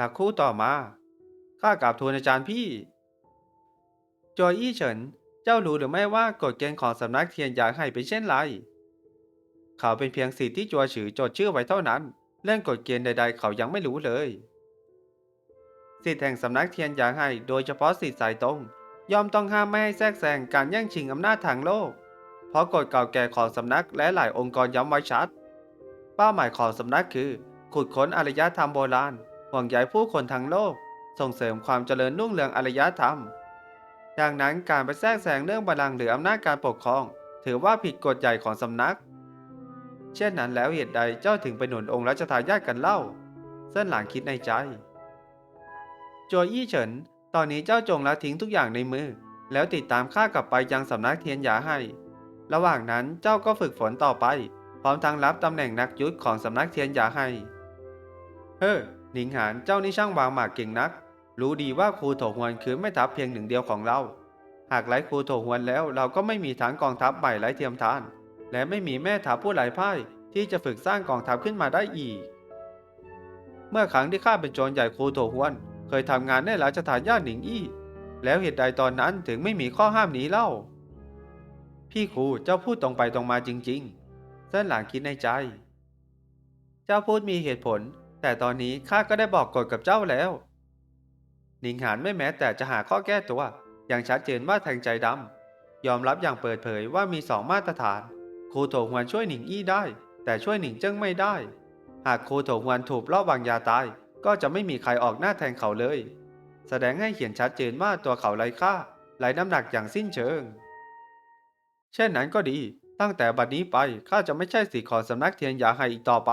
สักครู่ต่อมาข้ากราบทูลอาจารย์พี่ จอยอี้เฉิน เจ้ารู้หรือไม่ว่ากฎเกณฑ์ของสำนักเทียนหยางไห่เป็นเช่นไร เขาเป็นเพียงสิทธิ์ที่จัวฉือจดชื่อไว้เท่านั้น เรื่องกฎเกณฑ์ใด ๆ เขายังไม่รู้เลย สิทธิ์แห่งสำนักเทียนหยางไห่โดยเฉพาะสิทธิ์สายตรง ยอมต้องห้ามไม่ให้แทรกแซงการแย่งชิงอำนาจทางโลก เพราะกฎเก่าแก่ของสำนักและหลายองค์กรย้ำไว้ชัด เป้าหมายของสำนักคือ ขุดค้นอารยธรรมโบราณ ห่วงใยผู้คนทั้งโลก ส่งเสริมความเจริญรุ่งเรืองอารยธรรม ดังนั้นการไปแทรกแซงเรื่องบัลลังก์หรืออำนาจการปกครอง ถือว่าผิดกฎใหญ่ของสำนัก เช่นนั้นแล้วเหตุใดเจ้าถึงไปหนุนองค์รัชทายาทกันเล่า เส้นหลังคิดในใจโจยอี้เฉิน ตอนนี้เจ้าจงละทิ้งทุกอย่างในมือ แล้วติดตามข้ากลับไปยังสำนักเทียนหยาให้ ระหว่างนั้นเจ้าก็ฝึกฝนต่อไป พร้อมทั้งรับตำแหน่งนักยุทธของสำนักเทียนหยาให้ เฮ้อ หนิงหานเจ้านี่ช่างวางหมากเก่งนัก รู้ดีว่าครูโถหวนคือแม่ทัพเพียงหนึ่งเดียวของเรา หากไร้ครูโถหวนแล้วเราก็ไม่มีฐานกองทัพใหม่ไร้เทียมทาน และไม่มีแม่ทัพผู้หลายพ่ายที่จะฝึกสร้างกองทัพขึ้นมาได้อีก เมื่อครั้งที่ข้าเป็นโจรใหญ่ครูโถหวน เคยทำงานในราชทานย่าทหนิงอี้ แล้วเหตุใดตอนนั้นถึงไม่มีข้อห้ามนี้เล่า พี่ครูเจ้าพูดตรงไปตรงมาจริง ๆ เส้นหลังคิดในใจ เจ้าพูดมีเหตุผล แต่ตอนนี้ข้าก็ได้บอกกฎกับเจ้าแล้ว หนิงหานไม่แม้แต่จะหาข้อแก้ตัว อย่างชัดเจนว่าแทงใจดำ ยอมรับอย่างเปิดเผยว่ามีสองมาตรฐาน ครูโถหวนช่วยหนิงอี้ได้ แต่ช่วยหนิงเจิ้งไม่ได้ หากครูโถหวนถูกลอบวางยาตาย ก็จะไม่มีใครออกหน้าแทนเขาเลย แสดงให้เห็นชัดเจนว่าตัวเขาไร้ค่าไร้น้ำหนักอย่างสิ้นเชิง เช่นนั้นก็ดี ตั้งแต่บัดนี้ไปข้าจะไม่ใช่สิทธิ์ของสำนักเทียนยาไฮอีกต่อไป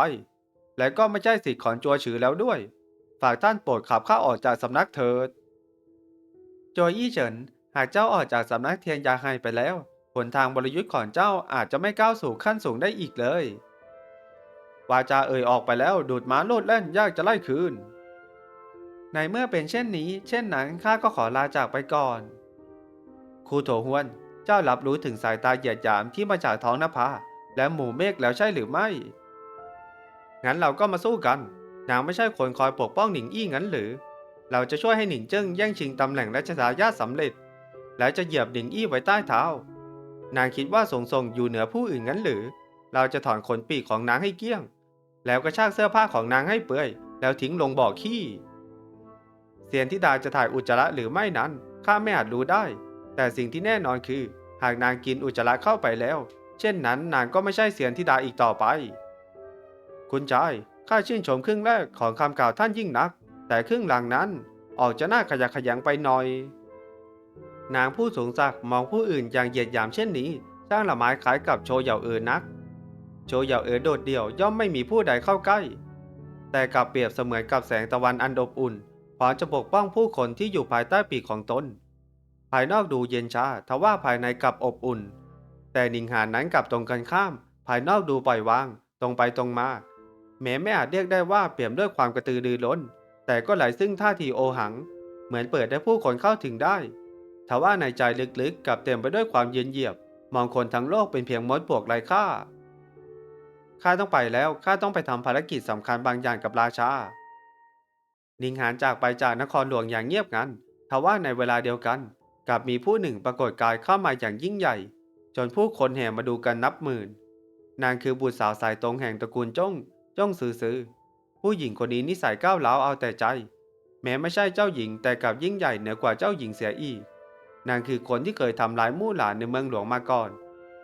และก็ไม่ใช่สิทธิ์ของจัวฉือแล้วด้วย ฝากท่านโปรดขับข้าออกจากสำนักเถิดโจยอี้เฉิน หากเจ้าออกจากสำนักเทียนยาไฮไปแล้วหนทางบรยุทธ์ของเจ้าอาจจะไม่ก้าวสู่ขั้นสูงได้อีกเลย วาจาเอ่ยออกไปแล้วดูดม้าโลดแล่นยากจะไล่คืน ในเมื่อเป็นเช่นนี้ เช่นนั้นข้าก็ขอลาจากไปก่อน ครูโถหวน เจ้ารับรู้ถึงสายตาเหยียดหยามที่มาจากท้องนภาและหมู่เมฆแล้วใช่หรือไม่ งั้นเราก็มาสู้กัน นางไม่ใช่คนคอยปกป้องหนิงอี้งั้นหรือ เราจะช่วยให้หนิงเจิ้งแย่งชิงตำแหน่งรัชทายาทสำเร็จ แล้วจะเหยียบหนิงอี้ไว้ใต้เท้า นางคิดว่าทรงทรงอยู่เหนือผู้อื่นงั้นหรือ เราจะถอนขนปีกของนางให้เกลี้ยง แล้วกระชากเสื้อผ้าของนางให้เปื่อย แล้วทิ้งลงบ่อขี้ เสียนธิดาจะถ่ายอุจจาระหรือไม่นั้นข้าไม่อาจรู้ได้ แต่สิ่งที่แน่นอนคือ หากนางกินอุจจาระเข้าไปแล้ว เช่นนั้นนางก็ไม่ใช่เสียนธิดาอีกต่อไป คุณชายข้าชื่นชมครึ่งแรกของคำกล่าวท่านยิ่งนัก แต่ครึ่งหลังนั้นออกจะน่าขยะขยังไปหน่อย นางผู้สูงศักดิ์มองผู้อื่นอย่างเหยียดหยามเช่นนี้ช่างละไม้คล้ายกับโชเหย่าเอ๋อนัก โชเหย่าเอ๋อโดดเดี่ยวย่อมไม่มีผู้ใดเข้าใกล้ แต่กลับเปรียบเสมือนกับแสงตะวันอันอบอุ่นพร้อมจะปกป้องผู้คนที่อยู่ภายใต้ปีกของตน ภายนอกดูเย็นชาทว่าภายในกลับอบอุ่น แต่นิงหานนั้นกลับตรงกันข้าม ภายนอกดูปล่อยวาง ตรงไปตรงมา แม้ไม่อาจเรียกได้ว่าเปี่ยมด้วยความกระตือรือร้น แต่ก็ไหลซึ่งท่าทีโอหัง เหมือนเปิดให้ผู้คนเข้าถึงได้ทว่าในใจลึกๆกลับเต็มไปด้วยความเย็นเยียบ มองคนทั้งโลกเป็นเพียงมดปลวกไร้ค่าข้าต้องไปแล้วข้าต้องไปทำภารกิจสำคัญบางอย่างกับราชา นิงหานจากไปจากนครหลวงอย่างเงียบงันทว่าในเวลาเดียวกันกลับมีผู้หนึ่งปรากฏกายเข้ามาอย่างยิ่งใหญ่ จนผู้คนแห่มาดูกันนับหมื่น นางคือบุตรสาวสายตรงแห่งตระกูลจ้ง จ้องซือซือผู้หญิงคนนี้นิสัยก้าวร้าวเอาแต่ใจ แม้ไม่ใช่เจ้าหญิงแต่กลับยิ่งใหญ่เหนือกว่าเจ้าหญิงเสียอีก นางคือคนที่เคยทำร้ายมู่หลานในเมืองหลวงมาก่อน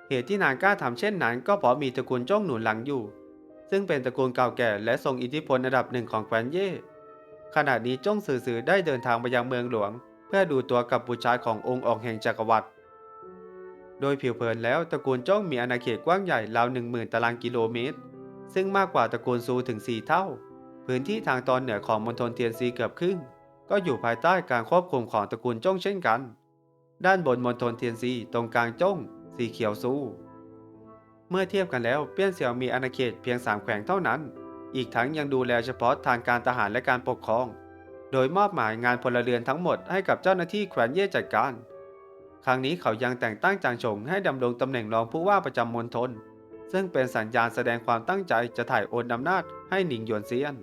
เหตุที่นางกล้าทำเช่นนั้น ก็เพราะมีตระกูลจ้องหนุนหลังอยู่ ซึ่งเป็นตระกูลเก่าแก่และทรงอิทธิพลระดับหนึ่งของแคว้นเย่ขณะนี้จ้องซือซือได้เดินทางไปยังเมืองหลวง เพื่อดูตัวกับบุตรชายขององค์ออกแห่งจักรวรรดิโดยผิวเผินแล้วตระกูลจ้องมีอาณาเขตกว้างใหญ่ราวหนึ่งหมื่นตารางกิโลเมตร ซึ่งมากกว่าตระกูลซูถึง 4 เท่า พื้นที่ทางตอนเหนือของมณฑลเทียนซีเกือบครึ่ง ก็อยู่ภายใต้การควบคุมของตระกูลจ้งเช่นกัน ด้านบนมณฑลเทียนซีตรงกลางจ้ง สีเขียวซู เมื่อเทียบกันแล้วเปี้ยนเสี่ยวมีอาณาเขตเพียงสามแขวงเท่านั้น อีกทั้งยังดูแลเฉพาะทางการทหารและการปกครอง โดยมอบหมายงานพลเรือนทั้งหมดให้กับเจ้าหน้าที่แขวนเย่จัดการ ครั้งนี้เขายังแต่งตั้งจางฉงให้ดำรงตำแหน่งรองผู้ว่าประจำมณฑล ซึ่งเป็นสัญญาณแสดงความตั้งใจจะถ่ายโอนอำนาจให้หนิงหยวนเซียน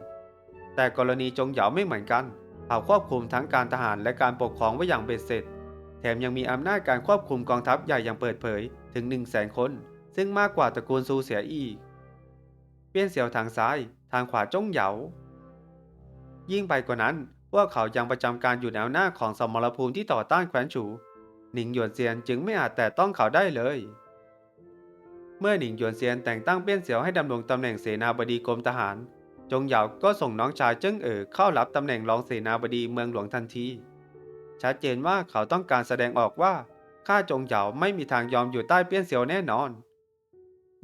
แต่กรณีจงเหยาไม่เหมือนกันเขาควบคุมทั้งการทหารและการปกครองไว้อย่างเบ็ดเสร็จ แถมยังมีอำนาจการควบคุมกองทัพใหญ่อย่างเปิดเผยถึง1 0 0 0 0แสนคน ซึ่งมากกว่าตระกูลซูเสียอีก เปี้ยนเสี่ยวทางซ้าย ทางขวาจงเหยา ยิ่งไปกว่านั้นพวกเขายังประจำการอยู่แนวหน้าของสมรภูมิที่ต่อต้านแคว้นฉูหนิงหยวนเซียนจึงไม่อาจแตะต้องเขาได้เลย เมื่อหนิงหยวนเซียนแต่งตั้งเปี้ยนเสี่ยวให้ดำรงตำแหน่งเสนาบดีกรมทหาร จงเหยาก็ส่งน้องชายเจิ้งเอ๋อเข้ารับตำแหน่งรองเสนาบดีเมืองหลวงทันที ชัดเจนว่าเขาต้องการแสดงออกว่าข้าจงเหยาไม่มีทางยอมอยู่ใต้เปี้ยนเสี่ยวแน่นอน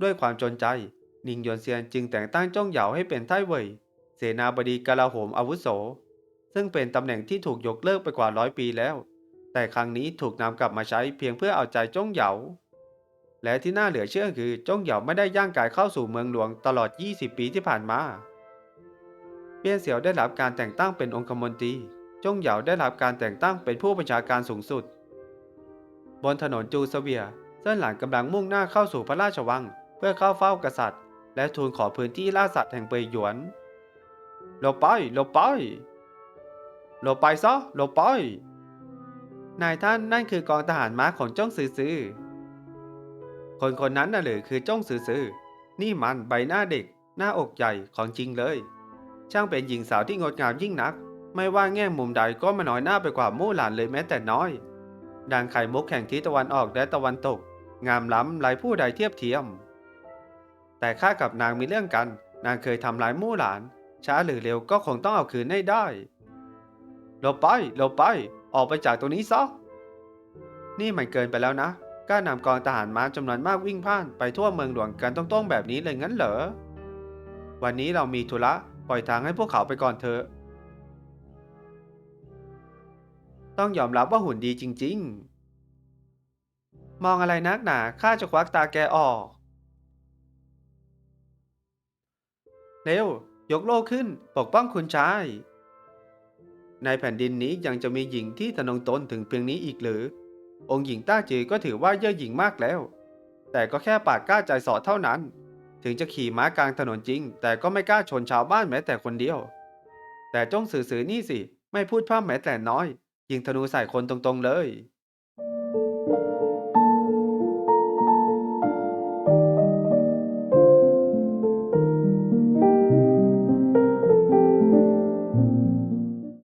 ด้วยความจนใจหนิงหยวนเซียนจึงแต่งตั้งจงเหยาให้เป็นไต้เว่ยเสนาบดีกลาโหมอาวุโส ซึ่งเป็นตำแหน่งที่ถูกยกเลิกไปกว่าร้อยปีแล้ว แต่ครั้งนี้ถูกนำกลับมาใช้เพียงเพื่อเอาใจจงเหยา และที่น่าเหลือเชื่อคือจงเหยาไม่ได้ย่างกายเข้าสู่เมืองหลวงตลอด 20 ปีที่ผ่านมา เปี้ยนเสี่ยวได้รับการแต่งตั้งเป็นองคมนตรี จงเหยาได้รับการแต่งตั้งเป็นผู้บัญชาการสูงสุด บนถนนจูเสเวียเส้นหลังกำลังมุ่งหน้าเข้าสู่พระราชวัง เพื่อเข้าเฝ้ากษัตริย์ และทูลขอพื้นที่ล่าสัตว์แห่งเปยหยวนหลบไปหลบไปหลบไปซะหลบไปนายท่านนั่นคือกองทหารม้าของจ้องซือซือ คนคนนั้นน่ะหรือคือจ้องซือซือนี่มันใบหน้าเด็ก หน้าอกใหญ่ของจริงเลย ช่างเป็นหญิงสาวที่งดงามยิ่งนัก ไม่ว่าแง่มุมใดก็ไม่น้อยหน้าไปกว่ามู่หลานเลยแม้แต่น้อยดังไข่มุกแห่งทิศตะวันออกและตะวันตก งามล้ำไร้ผู้ใดเทียบเทียม แต่ข้ากับนางมีเรื่องกัน นางเคยทำร้ายมู่หลาน ช้าหรือเร็วก็คงต้องเอาคืนให้ได้หลบไปหลบไป ออกไปจากตรงนี้ซะนี่มันเกินไปแล้วนะ กล้านำกองทหารม้าจำนวนมากวิ่งผ่านไปทั่วเมืองหลวงกันต้องๆแบบนี้เลยงั้นเหรอ วันนี้เรามีธุระปล่อยทางให้พวกเขาไปก่อนเถอะ ต้องยอมรับว่าหุ่นดีจริง ๆ มองอะไรนักหนาข้าจะควักตาแกออก เร็ว ยกโล่ขึ้น ปกป้องคุณชาย ในแผ่นดินนี้ยังจะมีหญิงที่ทะนงตนถึงเพียงนี้อีกหรือ องค์หญิงต้าจือก็ถือว่าเย่อหยิ่งมากแล้ว แต่ก็แค่ปากกล้าใจสอดเท่านั้น ถึงจะขี่ม้ากลางถนนจริง แต่ก็ไม่กล้าชนชาวบ้านแม้แต่คนเดียว แต่จ้องสื่อๆนี่สิ ไม่พูดพร่ำแม้แต่น้อย ยิงธนูใส่คนตรงๆเลย